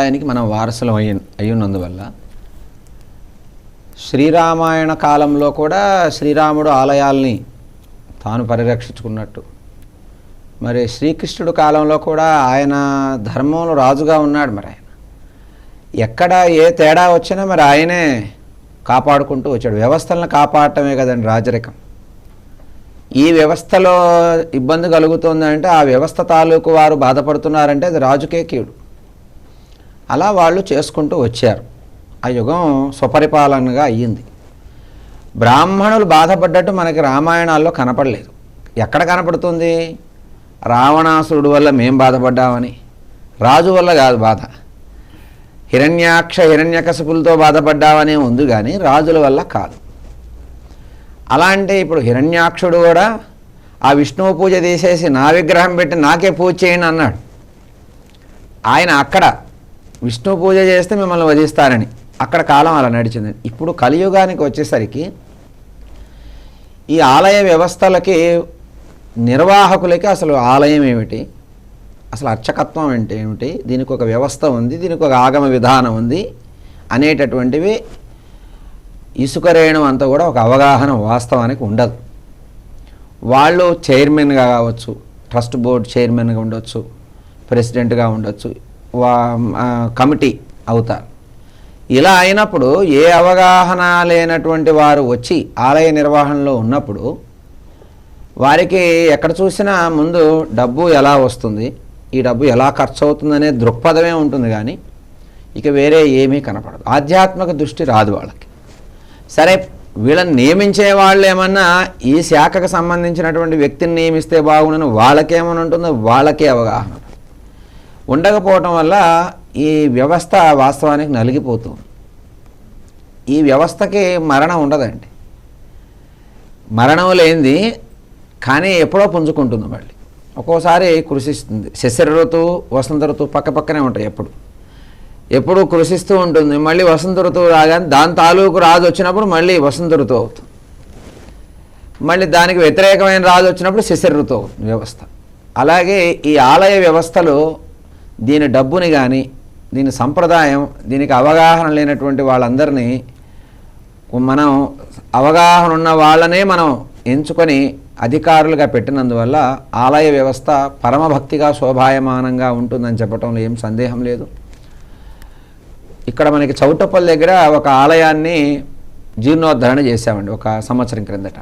ఆయనకి మనం వారసులం అయ్యి అయ్యున్నందువల్ల శ్రీరామాయణ కాలంలో కూడా శ్రీరాముడు ఆలయాల్ని తాను పరిరక్షించుకున్నట్టు. మరి శ్రీకృష్ణుడు కాలంలో కూడా ఆయన ధర్మంలో రాజుగా ఉన్నాడు మరి ఆయన. ఎక్కడ ఏ తేడా వచ్చినా మరి ఆయనే కాపాడుకుంటూ వచ్చాడు. వ్యవస్థలను కాపాడటమే కదండి రాజరికం. ఈ వ్యవస్థలో ఇబ్బంది కలుగుతుందంటే ఆ వ్యవస్థ తాలూకు వారు బాధపడుతున్నారంటే అది రాజుకే కీడు. అలా వాళ్ళు చేసుకుంటూ వచ్చారు. ఆ యుగం స్వపరిపాలనగా అయ్యింది. బ్రాహ్మణులు బాధపడ్డట్టు మనకి రామాయణాల్లో కనపడలేదు. ఎక్కడ కనపడుతుంది? రావణాసురుడు వల్ల మేం బాధపడ్డామని. రాజు వల్ల కాదు బాధ. హిరణ్యాక్ష హిరణ్యకశపులతో బాధపడ్డామనే ఉంది కానీ రాజుల వల్ల కాదు. అలాంటి ఇప్పుడు హిరణ్యాక్షుడు కూడా ఆ విష్ణువు పూజ తీసేసి నా విగ్రహం పెట్టి నాకే పూజ చేయండి అన్నాడు. ఆయన అక్కడ విష్ణు పూజ చేస్తే మిమ్మల్ని వధిస్తారని. అక్కడ కాలం అలా నడిచింది. ఇప్పుడు కలియుగానికి వచ్చేసరికి ఈ ఆలయ వ్యవస్థలకి నిర్వాహకులకి అసలు ఆలయం ఏమిటి? అసలు అర్చకత్వం అంటే ఏమిటి? దీనికి ఒక వ్యవస్థ ఉంది దీనికి ఒక ఆగమ విధానం ఉంది అనేటటువంటివి ఇసుక రేణం అంతా కూడా ఒక అవగాహన వాస్తవానికి ఉండదు. వాళ్ళు చైర్మన్గా కావచ్చు ట్రస్ట్ బోర్డ్ చైర్మన్గా ఉండొచ్చు ప్రెసిడెంట్గా ఉండొచ్చు కమిటీ అవుతారు ఇలా అయినప్పుడు ఏ అవగాహన లేనటువంటి వారు వచ్చి ఆలయ నిర్వహణలో ఉన్నప్పుడు వారికి ఎక్కడ చూసినా ముందు డబ్బు ఎలా వస్తుంది ఈ డబ్బు ఎలా ఖర్చు అవుతుందనే దృక్పథమే ఉంటుంది కానీ ఇక వేరే ఏమీ కనపడదు. ఆధ్యాత్మిక దృష్టి రాదు వాళ్ళకి. సరే వీళ్ళని నియమించే వాళ్ళు ఏమన్నా ఈ శాఖకు సంబంధించినటువంటి వ్యక్తిని నియమిస్తే బాగుండని వాళ్ళకేమని ఉంటుందో వాళ్ళకే అవగాహన. ఉండకపోవటం వల్ల ఈ వ్యవస్థ వాస్తవానికి నలిగిపోతుంది ఈ వ్యవస్థకి మరణం ఉండదండి. మరణం లేనిది కానీ ఎప్పుడో పుంజుకుంటుంది మళ్ళీ. ఒక్కోసారి కృషిస్తుంది. శశిర ఋతువు వసంత ఋతువు పక్క పక్కనే ఉంటాయి ఎప్పుడు. ఎప్పుడు కృషిస్తూ ఉంటుంది. మళ్ళీ వసంత ఋతువు రాగానే దాని తాలూకు రాజు వచ్చినప్పుడు మళ్ళీ వసంత ఋతువు అవుతుంది. మళ్ళీ దానికి వ్యతిరేకమైన రాజు వచ్చినప్పుడు శిశిర ఋతువు వ్యవస్థ. అలాగే ఈ ఆలయ వ్యవస్థలో దీని డబ్బుని కానీ దీని సంప్రదాయం దీనికి అవగాహన లేనటువంటి వాళ్ళందరినీ మనం అవగాహన ఉన్న వాళ్ళనే మనం ఎంచుకొని అధికారులుగా పెట్టినందువల్ల ఆలయ వ్యవస్థ పరమభక్తిగా శోభాయమానంగా ఉంటుందని చెప్పడంలో ఏం సందేహం లేదు. ఇక్కడ మనకి చౌటపల్లి దగ్గర ఒక ఆలయాన్ని జీర్ణోద్ధరణ చేశామండి ఒక సంవత్సరం క్రిందట.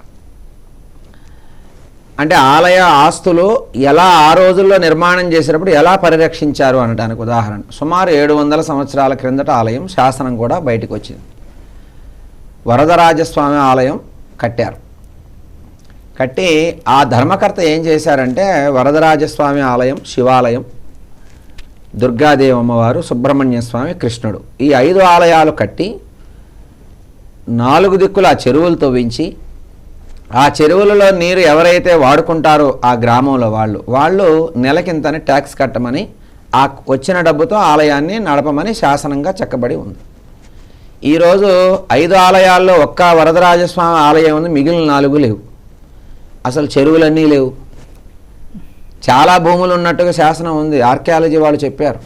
అంటే ఆలయ ఆస్తులు ఎలా ఆ రోజుల్లో నిర్మాణం చేసినప్పుడు ఎలా పరిరక్షించారు అనడానికి ఉదాహరణ. సుమారు ఏడు వందల సంవత్సరాల క్రిందట ఆలయం శాసనం కూడా బయటకు వచ్చింది వరదరాజస్వామి ఆలయం కట్టారు. కట్టి ఆ ధర్మకర్త ఏం చేశారంటే వరదరాజస్వామి ఆలయం శివాలయం దుర్గాదేవి అమ్మవారు సుబ్రహ్మణ్య స్వామి కృష్ణుడు ఈ ఐదు ఆలయాలు కట్టి నాలుగు దిక్కుల ఆ చెరువులు తవ్వించి ఆ చెరువులలో నీరు ఎవరైతే వాడుకుంటారో ఆ గ్రామంలో వాళ్ళు వాళ్ళు నెలకింతని ట్యాక్స్ కట్టమని ఆ వచ్చిన డబ్బుతో ఆలయాన్ని నడపమని శాసనంగా చెక్కబడి ఉంది. ఈరోజు ఐదు ఆలయాల్లో ఒక్క వరదరాజస్వామి ఆలయం ఉంది మిగిలిన నాలుగు లేవు. అసలు చెరువులన్నీ లేవు. చాలా భూములు ఉన్నట్టుగా శాసనం ఉంది ఆర్కియాలజీ వాళ్ళు చెప్పారు.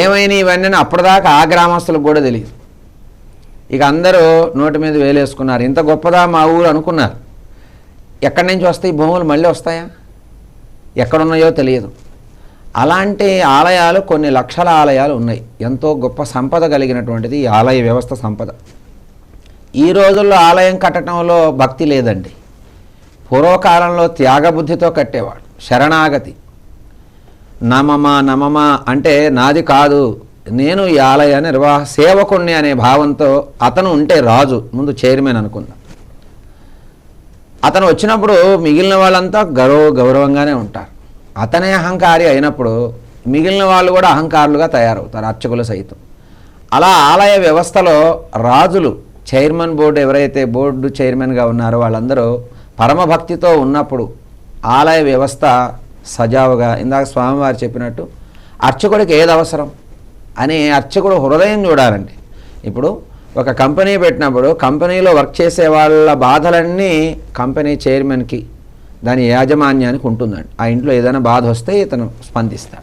ఏమైనా ఇవన్నీ అప్పటిదాకా ఆ గ్రామస్తులకు కూడా తెలియదు. ఇక అందరూ నోటి మీద వేలేసుకున్నారు. ఇంత గొప్పదా మా ఊరు అనుకున్నారు. ఎక్కడి నుంచి వస్తాయి భూములు మళ్ళీ వస్తాయా? ఎక్కడున్నాయో తెలియదు. అలాంటి ఆలయాలు కొన్ని లక్షల ఆలయాలు ఉన్నాయి. ఎంతో గొప్ప సంపద కలిగినటువంటిది ఈ ఆలయ వ్యవస్థ సంపద. ఈ రోజుల్లో ఆలయం కట్టడంలో భక్తి లేదండి. పూర్వకాలంలో త్యాగబుద్ధితో కట్టేవాడు. శరణాగతి. నమమా నమమా అంటే నాది కాదు. నేను ఈ ఆలయ నిర్వాహ సేవకుణ్ణి అనే భావంతో అతను ఉంటే రాజు ముందు చైర్మన్ అనుకుందాం. అతను వచ్చినప్పుడు మిగిలిన వాళ్ళంతా గౌరవ గౌరవంగానే ఉంటారు. అతనే అహంకారి అయినప్పుడు మిగిలిన వాళ్ళు కూడా అహంకారులుగా తయారవుతారు అర్చకులు సైతం. అలా ఆలయ వ్యవస్థలో రాజులు చైర్మన్ బోర్డు ఎవరైతే బోర్డు చైర్మన్గా ఉన్నారో వాళ్ళందరూ పరమభక్తితో ఉన్నప్పుడు ఆలయ వ్యవస్థ సజావుగా ఇందాక స్వామివారు చెప్పినట్టు అర్చకుడికి ఏది అవసరం అని అర్చకుడు హృదయం చూడాలండి. ఇప్పుడు ఒక కంపెనీ పెట్టినప్పుడు కంపెనీలో వర్క్ చేసే వాళ్ళ బాధలన్నీ కంపెనీ చైర్మన్కి దాని యాజమాన్యానికి ఉంటుందండి. ఆ ఇంట్లో ఏదైనా బాధ వస్తే ఇతను స్పందిస్తాడు.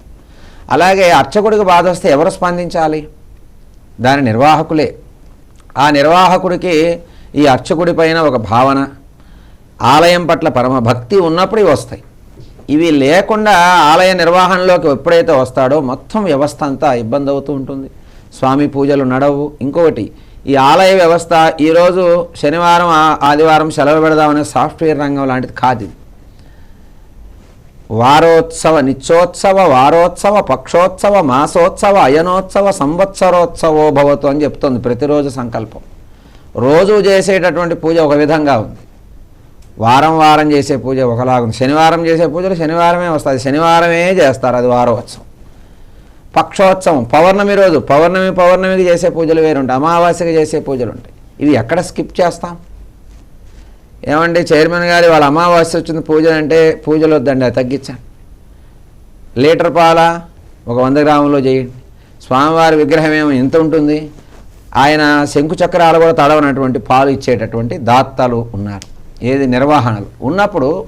అలాగే అర్చకుడికి బాధ వస్తే ఎవరు స్పందించాలి? దాని నిర్వాహకులే. ఆ నిర్వాహకుడికి ఈ అర్చకుడి పైన ఒక భావన ఆలయం పట్ల పరమ భక్తి ఉన్నప్పుడు వస్తాయి. ఇవి లేకుండా ఆలయ నిర్వహణలోకి ఎప్పుడైతే వస్తాడో మొత్తం వ్యవస్థ అంతా ఇబ్బంది అవుతూ ఉంటుంది. స్వామి పూజలు నడవు. ఇంకొకటి ఈ ఆలయ వ్యవస్థ ఈరోజు శనివారం ఆదివారం సెలవు పెడదామనే సాఫ్ట్వేర్ రంగం లాంటిది కాదు వారోత్సవ నిత్యోత్సవ వారోత్సవ పక్షోత్సవ మాసోత్సవ అయనోత్సవ సంవత్సరోత్సవో భవతు అని చెప్తుంది ప్రతిరోజు సంకల్పం. రోజు చేసేటటువంటి పూజ ఒక విధంగా ఉంది. వారం వారం చేసే పూజ ఒకలాగా ఉంది. శనివారం చేసే పూజలు శనివారమే వస్తుంది శనివారమే చేస్తారు. అది వారోత్సవం. పక్షోత్సవం. పౌర్ణమి రోజు. పౌర్ణమి పౌర్ణమికి చేసే పూజలు వేరుంటాయి. అమావాస్యకి చేసే పూజలు ఉంటాయి. ఇవి ఎక్కడ స్కిప్ చేస్తాం? ఏమండి చైర్మన్ గారి వాళ్ళ అమావాస్య వచ్చింది పూజలు అంటే పూజలు వద్దండి అది తగ్గించండి. లీటర్ పాల ఒక వంద గ్రాములో చేయండి. స్వామివారి విగ్రహం ఏమో ఎంత ఉంటుంది? ఆయన శంకు చక్రాలు కూడా తడవనటువంటి పాలు ఇచ్చేటటువంటి దాత్తాలు ఉన్నారు. ఏది నిర్వహణలు? ఉన్నప్పుడు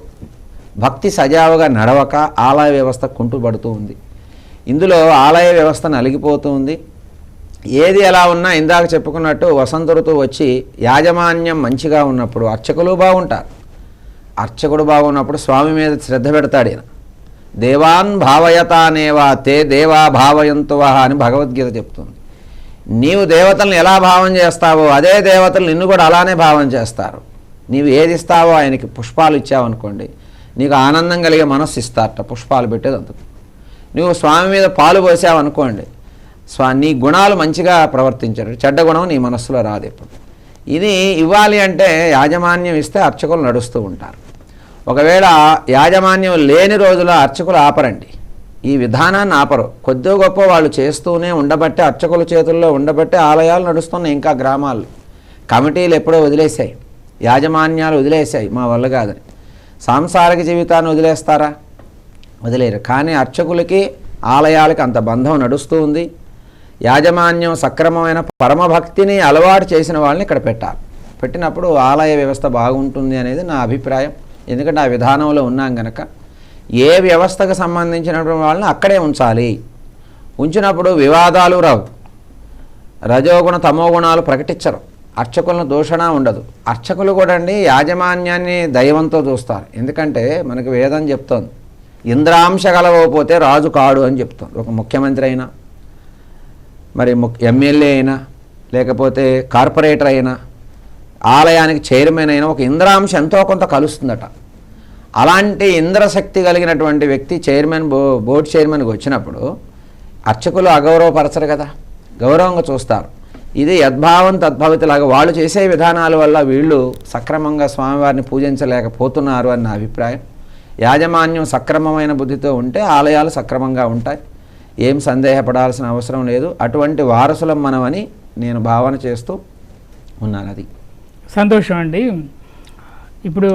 భక్తి సజావుగా నడవక ఆలయ వ్యవస్థ కుంటుపడుతూ ఉంది. ఇందులో ఆలయ వ్యవస్థ నలిగిపోతూ ఉంది. ఏది ఎలా ఉన్నా ఇందాక చెప్పుకున్నట్టు వసంత ఋతువు వచ్చి యాజమాన్యం మంచిగా ఉన్నప్పుడు అర్చకులు బాగుంటారు. అర్చకుడు బాగున్నప్పుడు స్వామి మీద శ్రద్ధ పెడతాడు ఈయన. దేవాన్ భావయతానేవా తే దేవా భావయంతువా అని భగవద్గీత చెప్తుంది. నీవు దేవతలను ఎలా భావం చేస్తావో అదే దేవతలు నిన్ను కూడా అలానే భావం చేస్తారు. నీవు ఏది ఇస్తావో ఆయనకి పుష్పాలు ఇచ్చావనుకోండి నీకు ఆనందం కలిగే మనస్సు ఇస్తారట పుష్పాలు పెట్టేది అందుకు నువ్వు స్వామి మీద పాలు పోసావనుకోండి స్వా నీ గుణాలు మంచిగా ప్రవర్తించారు చెడ్డ గుణం నీ మనస్సులో రాదు ఇప్పుడు ఇది ఇవ్వాలి అంటే యాజమాన్యం ఇస్తే అర్చకులు నడుస్తూ ఉంటారు. ఒకవేళ యాజమాన్యం లేని రోజుల అర్చకులు ఆపరండి. ఈ విధానాన్ని ఆపరు. కొద్దిగా గొప్ప వాళ్ళు చేస్తూనే ఉండబట్టే అర్చకుల చేతుల్లో ఉండబట్టే ఆలయాలు నడుస్తున్నాయి ఇంకా గ్రామాలు. కమిటీలు ఎప్పుడో వదిలేశాయి. యాజమాన్యాలు వదిలేశాయి. మా వల్ల కాదని. సాంసారిక జీవితాన్ని వదిలేస్తారా? వదిలేరు. కానీ అర్చకులకి ఆలయాలకి అంత బంధం నడుస్తూ ఉంది. యాజమాన్యం సక్రమమైన పరమభక్తిని అలవాటు చేసిన వాళ్ళని ఇక్కడ పెట్టాలి. పెట్టినప్పుడు ఆలయ వ్యవస్థ బాగుంటుంది అనేది నా అభిప్రాయం. ఎందుకంటే ఆ విధానంలో ఉన్నాం గనక. ఏ వ్యవస్థకు సంబంధించినటువంటి వాళ్ళని అక్కడే ఉంచాలి. ఉంచినప్పుడు వివాదాలు రావు. రజోగుణ తమోగుణాలు ప్రకటించరు. అర్చకులను దూషణ ఉండదు. అర్చకులు కూడా అండి యాజమాన్యాన్ని దైవంతో చూస్తారు. ఎందుకంటే మనకి వేదం చెప్తోంది. ఇంద్రాంశ కలవకపోతే రాజు కాడు అని చెప్తాం ఒక ముఖ్యమంత్రి అయినా మరి ఎమ్మెల్యే అయినా లేకపోతే కార్పొరేటర్ అయినా ఆలయానికి చైర్మన్ అయినా ఒక ఇంద్రాంశ ఎంతో కొంత కలుస్తుందట. అలాంటి ఇంద్రశక్తి కలిగినటువంటి వ్యక్తి చైర్మన్ బో బోర్డు చైర్మన్కి వచ్చినప్పుడు అర్చకులు అగౌరవపరచరు కదా. గౌరవంగా చూస్తారు. ఇది యద్భావం తద్భవితలాగా వాళ్ళు చేసే విధానాల వల్ల వీళ్ళు సక్రమంగా స్వామివారిని పూజించలేకపోతున్నారు అన్న అభిప్రాయం. యాజమాన్యం సక్రమమైన బుద్ధితో ఉంటే ఆలయాలు సక్రమంగా ఉంటాయి. ఏం సందేహపడాల్సిన అవసరం లేదు. అటువంటి వారసులం మనమని నేను భావన చేస్తూ ఉన్నాను అది. సంతోషం అండి. ఇప్పుడు